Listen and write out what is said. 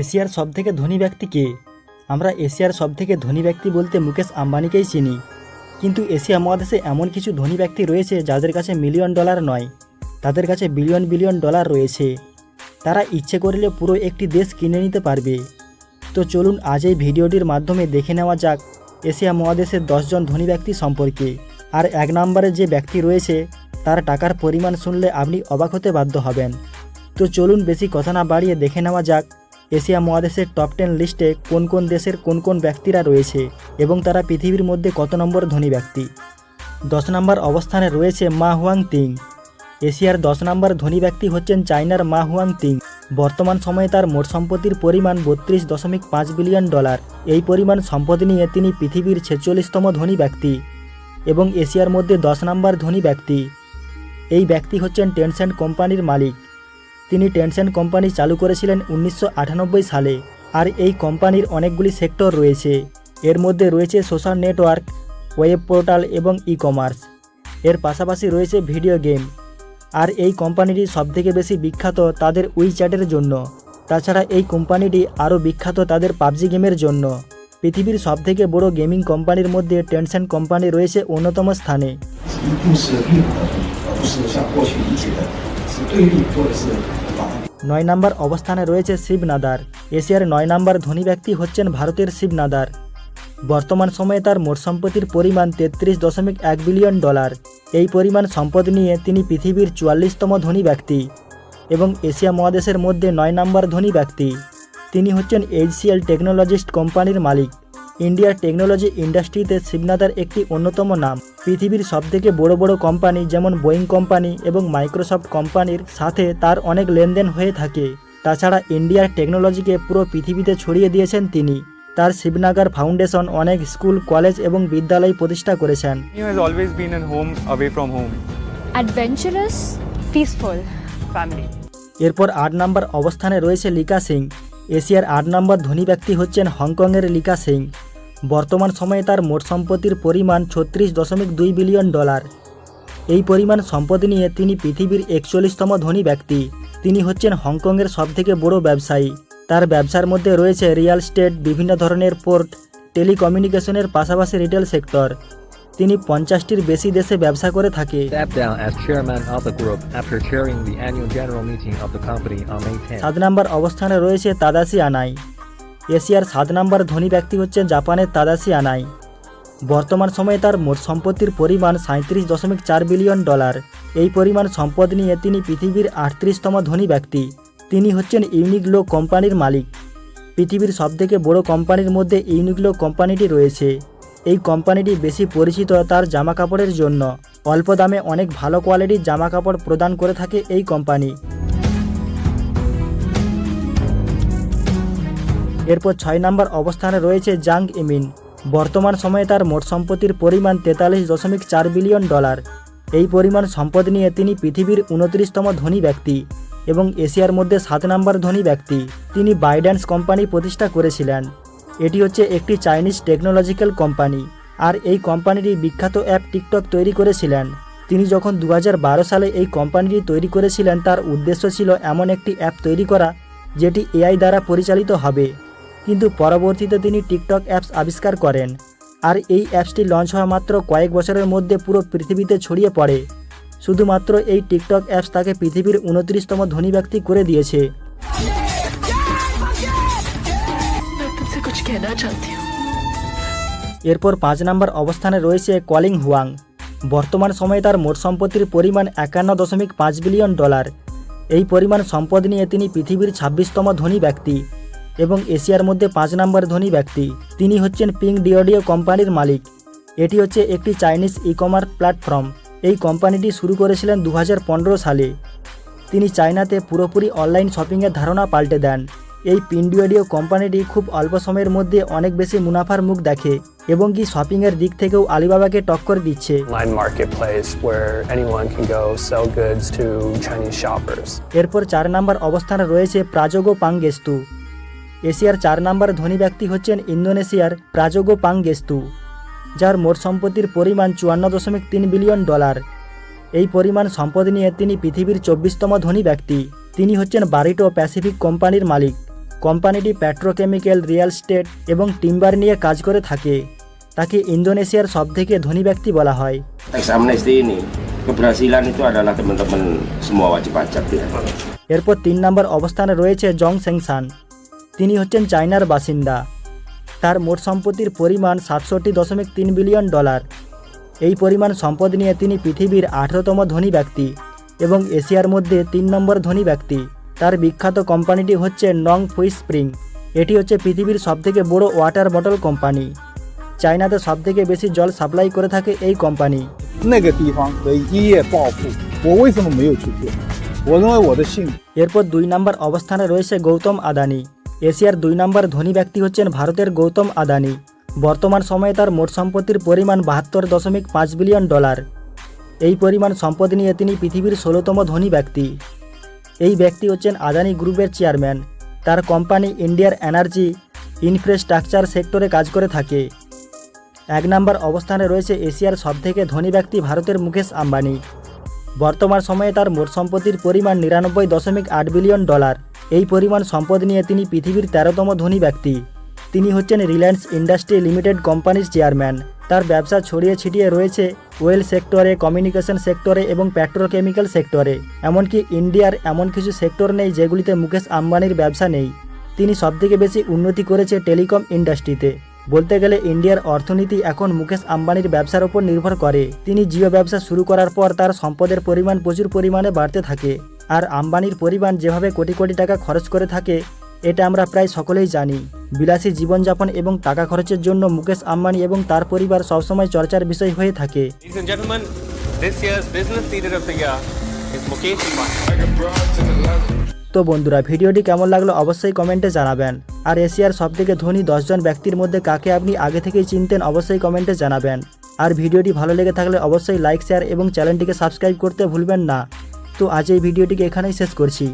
এশিয়ার সবথেকে ধনী ব্যক্তি কে? আমরা এশিয়ার সবথেকে ধনী ব্যক্তি বলতে মুকেশ আম্বানিকেই চিনি। কিন্তু এশিয়া মহাদেশে এমন কিছু ধনী ব্যক্তি রয়েছে যাদের কাছে মিলিয়ন ডলার নয়, তাদের কাছে বিলিয়ন বিলিয়ন ডলার রয়েছে। তারা ইচ্ছে করলে পুরো একটি দেশ কিনে নিতে পারবে। তো চলুন আজ এই ভিডিওটির মাধ্যমে দেখে নেওয়া যাক এশিয়া মহাদেশের দশজন ধনী ব্যক্তি সম্পর্কে। আর এক নম্বরে যে ব্যক্তি রয়েছে, তার টাকার পরিমাণ শুনলে আপনি অবাক হতে বাধ্য হবেন। তো চলুন বেশি কথা না বাড়িয়ে দেখে নেওয়া যাক এশিয়া মহাদেশের টপ টেন লিস্টে কোন কোন দেশের কোন কোন ব্যক্তিরা রয়েছে এবং তারা পৃথিবীর মধ্যে কত নম্বর ধনী ব্যক্তি? দশ নম্বর অবস্থানে রয়েছে মা হুয়াং তিং। এশিয়ার দশ নম্বর ধনী ব্যক্তি হচ্ছেন চায়নার মা হুয়াং তিং। বর্তমান সময়ে তার মোট সম্পত্তির পরিমাণ বত্রিশ দশমিক পাঁচ বিলিয়ন ডলার। এই পরিমাণ সম্পদ নিয়ে তিনি পৃথিবীর ছেচল্লিশতম ধনী ব্যক্তি এবং এশিয়ার মধ্যে দশ নম্বর ধনী ব্যক্তি। এই ব্যক্তি হচ্ছেন টেনসেন্ট কোম্পানির মালিক। তিনি টেনসেন্ট কোম্পানি চালু করেছিলেন উনিশশো আটানব্বই সালে আর এই কোম্পানির অনেকগুলি সেক্টর রয়েছে। এর মধ্যে রয়েছে সোশ্যাল নেটওয়ার্ক, ওয়েব পোর্টাল এবং ই কমার্স এর পাশাপাশি রয়েছে ভিডিও গেম। আর এই কোম্পানিটি সবথেকে বেশি বিখ্যাত তাদের উইচ্যাটের জন্য। তাছাড়া এই কোম্পানিটি আরও বিখ্যাত তাদের পাবজি গেমের জন্য। পৃথিবীর সবথেকে বড় গেমিং কোম্পানির মধ্যে টেনসেন্ট কোম্পানি রয়েছে অন্যতম স্থানে। নয় নম্বর অবস্থানে রয়েছে শিব নাদার। এশিয়ার নয় নম্বর ধনী ব্যক্তি হচ্ছেন ভারতের শিব নাদার। বর্তমান সময়ে তার মোট সম্পত্তির পরিমাণ তেত্রিশ দশমিক এক বিলিয়ন ডলার। এই পরিমাণ সম্পদ নিয়ে তিনি পৃথিবীর চুয়াল্লিশতম ধনী ব্যক্তি এবং এশিয়া মহাদেশের মধ্যে নয় নম্বর ধনী ব্যক্তি। তিনি হচ্ছেন এইচসিএল টেকনোলজিস্ট কোম্পানির মালিক। ইন্ডিয়ার টেকনোলজি ইন্ডাস্ট্রিতে শিবনাদার একটি অন্যতম নাম। পৃথিবীর সবথেকে বড় বড় কোম্পানি যেমন বোয়িং কোম্পানি এবং মাইক্রোসফট কোম্পানির সাথে তার অনেক লেনদেন হয়ে থাকে। তাছাড়া ইন্ডিয়ার টেকনোলজিকে পুরো পৃথিবীতে ছড়িয়ে দিয়েছেন তিনি। তার শিবনাগার ফাউন্ডেশন অনেক স্কুল কলেজ এবং বিদ্যালয় প্রতিষ্ঠা করেছেন. এরপর আট নম্বর অবস্থানে রয়েছে লিকা সিং। এশিয়ার আট নম্বর ধনী ব্যক্তি হচ্ছেন হংকংয়ের লিকা সিং। বর্তমান সময়ে তার মোট সম্পত্তির পরিমাণ ছত্রিশ দশমিক দুই বিলিয়ন ডলার। এই পরিমাণ সম্পদ নিয়ে তিনি পৃথিবীর একচল্লিশতম ধনী ব্যক্তি। তিনি হচ্ছেন হংকংয়ের সবথেকে বড় ব্যবসায়ী। তার ব্যবসার মধ্যে রয়েছে রিয়েল স্টেট বিভিন্ন ধরনের পোর্ট টেলিকমিউনিকেশনের পাশাপাশি রিটেল সেক্টর। তিনি পঞ্চাশটির বেশি দেশে ব্যবসা করে থাকে। Stepped down as chairman of the group after chairing the annual general meeting of the company on May 10. সাত নম্বর অবস্থানে রয়েছে তাদাসি আনাই। এশিয়ার সাত নম্বর ধনী ব্যক্তি হচ্ছেন জাপানের তাদাসি আনাই। বর্তমান সময়ে তার মোট সম্পত্তির পরিমাণ সাঁত্রিশ দশমিক চার বিলিয়ন ডলার। এই পরিমাণ সম্পদ নিয়ে তিনি পৃথিবীর আটত্রিশতম ধনী ব্যক্তি। তিনি হচ্ছেন ইউনিকলো কোম্পানির মালিক। পৃথিবীর সবথেকে বড় কোম্পানির মধ্যে ইউনিকলো কোম্পানিটি রয়েছে। এই কোম্পানিটি বেশি পরিচিত তার জামা কাপড়ের জন্য। অল্প দামে অনেক ভালো কোয়ালিটির জামা কাপড় প্রদান করে থাকে এই কোম্পানি। এরপর ছয় নম্বর অবস্থানে রয়েছে জাং ইমিন। বর্তমান সময়ে তার মোট সম্পত্তির পরিমাণ তেতাল্লিশ দশমিক চার বিলিয়ন ডলার। এই পরিমাণ সম্পদ নিয়ে তিনি পৃথিবীর উনত্রিশতম ধনী ব্যক্তি এবং এশিয়ার মধ্যে সাত নম্বর ধনী ব্যক্তি। তিনি বাইড্যান্স কোম্পানি প্রতিষ্ঠা করেছিলেন। এটি হচ্ছে একটি চাইনিজ টেকনোলজিক্যাল কোম্পানি। আর এই কোম্পানিটি বিখ্যাত অ্যাপ টিকটক তৈরি করেছিলেন। তিনি যখন দু হাজার বারো সালে এই কোম্পানিটি তৈরি করেছিলেন, তার উদ্দেশ্য ছিল এমন একটি অ্যাপ তৈরি করা, যেটি এআই দ্বারা পরিচালিত হবে। কিন্তু পরবর্তীতে তিনি টিকটক অ্যাপস আবিষ্কার করেন। আর এই অ্যাপসটি লঞ্চ হওয়া মাত্র কয়েক বছরের মধ্যে পুরো পৃথিবীতে ছড়িয়ে পড়ে। শুধুমাত্র এই টিকটক অ্যাপস তাকে পৃথিবীর উনত্রিশতম ধনী ব্যক্তি করে দিয়েছে। এরপর পাঁচ নম্বর অবস্থানে রয়েছে কলিং হুয়াং। বর্তমান সময়ে তার মোট সম্পত্তির পরিমাণ একান্ন দশমিক পাঁচ বিলিয়ন ডলার। এই পরিমাণ সম্পদ নিয়ে তিনি পৃথিবীর ছাব্বিশতম ধনী ব্যক্তি। এবং এশিয়ার মধ্যে পাঁচ নম্বর ধনী ব্যক্তি। তিনি হচ্ছেন পিং ডিওডিও কোম্পানির মালিক। এটি হচ্ছে একটি চাইনিজ ই কমার্স প্ল্যাটফর্ম। এই কোম্পানিটি শুরু করেছিলেন দু হাজার পনেরো সালে। তিনি চায়নাতে পুরোপুরি অনলাইন শপিংয়ের ধারণা পাল্টে দেন। এই পিন্ডিওডিও কোম্পানিটি খুব অল্প সময়ের মধ্যে অনেক বেশি মুনাফার মুখ দেখে এবং কি শপিংয়ের দিক থেকেও আলিবাবাকে টক্কর দিচ্ছে. এরপর চার নম্বর অবস্থানে রয়েছে প্রাজোগো পাংগেস্তু এশিয়ার চার নম্বর ধনী ব্যক্তি হচ্ছেন ইন্দোনেশিয়ার প্রাজোগো পাংগেস্তু যার মোট সম্পত্তির পরিমাণ চুয়ান্ন দশমিক তিন বিলিয়ন ডলার। এই পরিমাণ সম্পদ নিয়ে তিনি পৃথিবীর চব্বিশতম ধনী ব্যক্তি। তিনি হচ্ছেন বারিটো প্যাসিফিক কোম্পানির মালিক। কোম্পানিটি পেট্রোকেমিক্যাল রিয়েল স্টেট এবং টিম্বার নিয়ে কাজ করে থাকে। তাকে ইন্দোনেশিয়ার সবথেকে ধনী ব্যক্তি বলা হয়। ya. এরপর তিন নম্বর অবস্থানে রয়েছে জং সেংসান। তিনি হচ্ছেন চায়নার বাসিন্দা। তার মোট সম্পত্তির পরিমাণ সাতষট্টি দশমিক তিন বিলিয়ন ডলার। এই পরিমাণ সম্পদ নিয়ে তিনি পৃথিবীর আঠেরোতম ধনী ব্যক্তি এবং এশিয়ার মধ্যে তিন নম্বর ধনী ব্যক্তি। তার বিখ্যাত কোম্পানিটি হচ্ছে নং ফুই স্প্রিং। এটি হচ্ছে পৃথিবীর সবথেকে বড় ওয়াটার বটল কোম্পানি। চায়নাতে সব থেকে বেশি জল সাপ্লাই করে থাকে এই কোম্পানি। এরপর দুই নম্বর অবস্থানে রয়েছে গৌতম আদানি। এশিয়ার দুই নম্বর ধনী ব্যক্তি হচ্ছেন ভারতের গৌতম আদানি। বর্তমান সময়ে তার মোট সম্পত্তির পরিমাণ বাহাত্তর দশমিক পাঁচ বিলিয়ন ডলার। এই পরিমাণ সম্পদ নিয়ে তিনি পৃথিবীর ষোলোতম ধনী ব্যক্তি। এই ব্যক্তি হচ্ছেন আদানি গ্রুপের চেয়ারম্যান। তার কোম্পানি ইন্ডিয়ার এনার্জি ইনফ্রাস্ট্রাকচার সেক্টরে কাজ করে থাকে। এক নম্বর অবস্থানে রয়েছে এশিয়ার সবথেকে ধনী ব্যক্তি ভারতের মুকেশ আম্বানি। বর্তমান সময়ে তার মোট সম্পত্তির পরিমাণ নিরানব্বই দশমিক আট বিলিয়ন ডলার। এই পরিমাণ সম্পদ নিয়ে তিনি পৃথিবীর তেরোতম ধনী ব্যক্তি। তিনি হচ্ছেন রিলায়েন্স ইন্ডাস্ট্রি লিমিটেড কোম্পানির চেয়ারম্যান। তার ব্যবসা ছড়িয়ে ছিটিয়ে রয়েছে ওয়েল সেক্টরে, কমিউনিকেশন সেক্টরে এবং পেট্রোকেমিক্যাল সেক্টরে। এমনকি ইন্ডিয়ার এমন কিছু সেক্টর নেই যেগুলিতে মুকেশ আম্বানির ব্যবসা নেই। তিনি সবথেকে বেশি উন্নতি করেছে টেলিকম ইন্ডাস্ট্রিতে। বলতে গেলে ইন্ডিয়ার অর্থনীতি এখন মুকেশ আম্বানির ব্যবসার উপর নির্ভর করে। তিনি জিও ব্যবসা শুরু করার পর তার সম্পদের পরিমাণ প্রচুর পরিমাণে বাড়তে থাকে। আর আম্বানির পরিমাণ যেভাবে কোটি কোটি টাকা খরচ করে থাকে এটা আমরা প্রায় সকলেই জানি। বিলাসী জীবনযাপন এবং টাকা খরচের জন্য মুকেশ আম্বানি এবং তার পরিবার সবসময় চর্চার বিষয় হয়ে থাকে. তো বন্ধুরা ভিডিওটি কেমন লাগল অবশ্যই কমেন্টে জানাবেন। আর এশিয়ার সবথেকে ধনী দশজন ব্যক্তির মধ্যে কাকে আপনি আগে থেকেই চিনতেন অবশ্যই কমেন্টে জানাবেন। আর ভিডিওটি ভালো লেগে থাকলে অবশ্যই লাইক শেয়ার এবং চ্যানেলটিকে সাবস্ক্রাইব করতে ভুলবেন না। তো আজ এই ভিডিওটিকে এখানেই শেষ করছি।